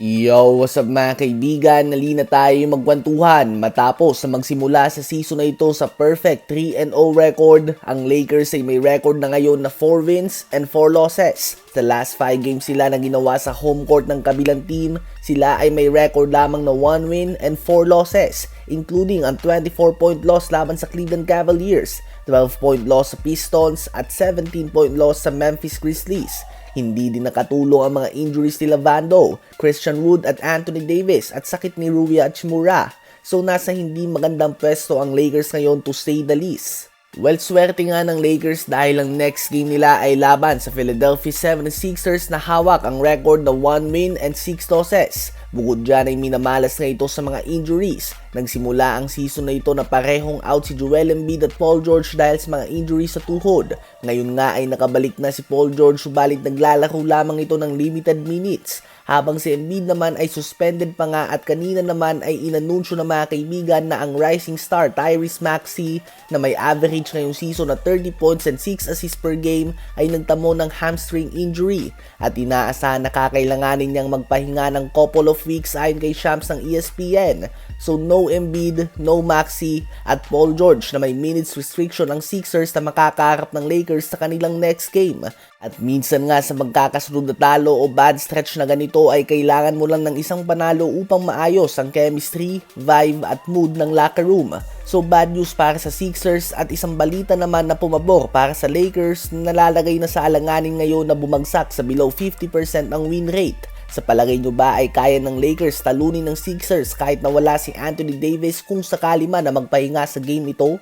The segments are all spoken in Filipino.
Yo, what's up mga kaibigan? Nalina tayo magkwentuhan matapos na magsimula sa season na ito sa perfect 3-0 record. Ang Lakers ay may record na ngayon na 4 wins and 4 losses. Sa last 5 games sila na ginawa sa home court ng kabilang team, sila ay may record lamang na 1 win and 4 losses, including ang 24-point loss laban sa Cleveland Cavaliers, 12-point loss sa Pistons at 17-point loss sa Memphis Grizzlies. Hindi din nakatulong ang mga injuries nila Vando, Christian Wood at Anthony Davis at sakit ni Rui Hachimura. So nasa hindi magandang pwesto ang Lakers ngayon to say the least. Well, swerte nga ng Lakers dahil ang next game nila ay laban sa Philadelphia 76ers na hawak ang record na 1 win and 6 losses. Bukod dyan ay minamalas nga ito sa mga injuries. Nagsimula ang season na ito na parehong out si Joel Embiid at Paul George dahil sa mga injuries sa tuhod. Ngayon nga ay nakabalik na si Paul George subalit naglalaro lamang ito ng limited minutes. Habang si Embiid naman ay suspended pa nga at kanina naman ay inanunsyo ng mga kaibigan na ang rising star Tyrese Maxey na may average ngayong season na 30 points and 6 assists per game ay nagtamo ng hamstring injury at inaasahan na kakailanganin niyang magpahinga ng couple of weeks ayon kay Shams ng ESPN. So no Embiid, no Maxey at Paul George na may minutes restriction ang Sixers na makakaharap ng Lakers sa kanilang next game. At minsan nga sa magkakasunod na talo o bad stretch na ganito ay kailangan mo lang ng isang panalo upang maayos ang chemistry, vibe at mood ng locker room. So bad news para sa Sixers at isang balita naman na pumabor para sa Lakers na nalalagay na sa alanganin ngayon na bumagsak sa below 50% ang win rate. Sa palagay nyo ba ay kaya ng Lakers talunin ng Sixers kahit na wala si Anthony Davis kung sakali man na magpahinga sa game ito?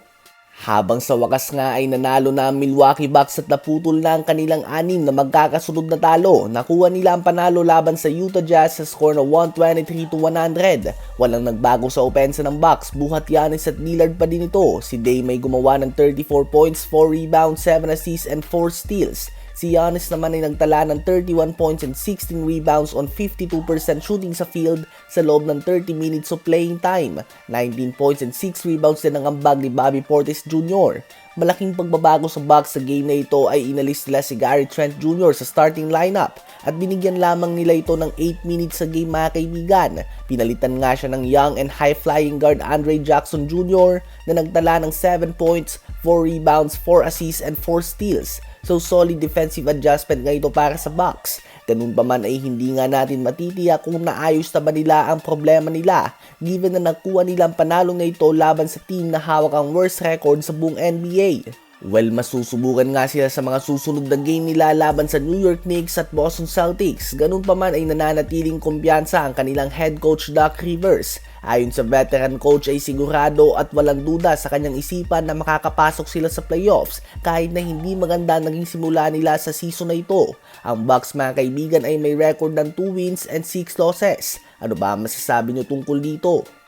Habang sa wakas nga ay nanalo na ang Milwaukee Bucks at naputol na ang kanilang anim na magkakasunod na talo. Nakuha nila ang panalo laban sa Utah Jazz sa score na 123 to 100. Walang nagbago sa opensa ng Bucks, buhat Giannis at Lillard pa din ito. Si Dame may gumawa ng 34 points, 4 rebounds, 7 assists and 4 steals. Si Giannis naman ay nagtala ng 31 points and 16 rebounds on 52% shooting sa field sa loob ng 30 minutes of playing time. 19 points and 6 rebounds din ang ambag ni Bobby Portis Jr. Malaking pagbabago sa Bucks sa game na ito ay inalis nila si Gary Trent Jr. sa starting lineup at binigyan lamang nila ito ng 8 minutes sa game mga kaibigan. Pinalitan nga siya ng young and high-flying guard Andre Jackson Jr. na nagtala ng 7 points, 4 rebounds, 4 assists and 4 steals. So solid defensive adjustment nga ito para sa Bucks. Ganun pa man ay hindi nga natin matitiyak kung naayos na ba nila ang problema nila given na nakuha nilang panalo na ito laban sa team na hawak ang worst record sa buong NBA. Well, masusubukan nga sila sa mga susunod na game nila laban sa New York Knicks at Boston Celtics. Ganun pa man ay nananatiling kumpiyansa ang kanilang head coach Doc Rivers. Ayon sa veteran coach ay sigurado at walang duda sa kanyang isipan na makakapasok sila sa playoffs kahit na hindi maganda naging simula nila sa season na ito. Ang Bucks mga kaibigan ay may record ng 2 wins and 6 losses. Ano ba masasabi nyo tungkol dito?